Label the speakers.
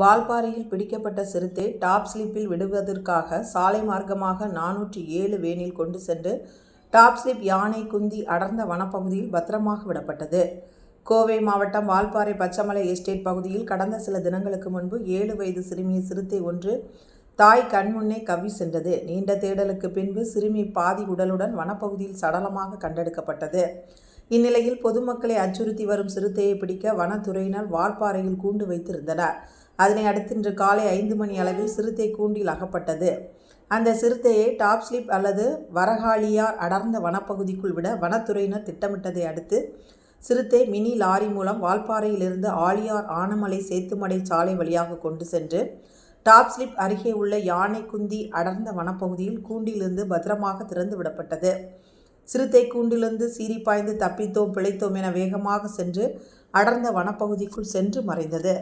Speaker 1: வால்பாறையில் பிடிக்கப்பட்ட சிறுத்தை டாப் ஸ்லிப்பில் விடுவதற்காக சாலை மார்க்கமாக நானூற்றி ஏழு வேனில் கொண்டு சென்று டாப் ஸ்லிப் யானை குந்தி அடர்ந்த வனப்பகுதியில் பத்திரமாக விடப்பட்டது. கோவை மாவட்டம் வால்பாறை பச்சமலை எஸ்டேட் பகுதியில் கடந்த சில தினங்களுக்கு முன்பு ஏழு வயது சிறுமியை சிறுத்தை ஒன்று தாய் கண்முன்னே கவ்வி சென்றது. நீண்ட தேடலுக்கு பின்பு சிறுமி பாதி உடலுடன் வனப்பகுதியில் சடலமாக கண்டெடுக்கப்பட்டது. இந்நிலையில் பொதுமக்களை அச்சுறுத்தி வரும் சிறுத்தையை பிடிக்க வனத்துறையினர் வால்பாறையில் கூண்டு வைத்திருந்தனர். அதனை அடுத்து இன்று காலை ஐந்து மணி அளவில் சிறுத்தை கூண்டில் அகப்பட்டது. அந்த சிறுத்தையை டாப் ஸ்லிப் அல்லது வரகாலியார் அடர்ந்த வனப்பகுதிக்குள் விட வனத்துறையினர் திட்டமிட்டதை அடுத்து சிறுத்தை மினி லாரி மூலம் வால்பாறையிலிருந்து ஆழியார் ஆனமலை சேத்துமடை சாலை வழியாக கொண்டு சென்று டாப் ஸ்லிப் அருகே உள்ள யானை குந்தி அடர்ந்த வனப்பகுதியில் கூண்டிலிருந்து பத்திரமாக திறந்து விடப்பட்டது சிறுத்தை கூண்டிலிருந்து சீறி பாய்ந்து தப்பித்தோம் பிழைத்தோம் என வேகமாக சென்று அடர்ந்த வனப்பகுதிக்குள் சென்று மறைந்தது.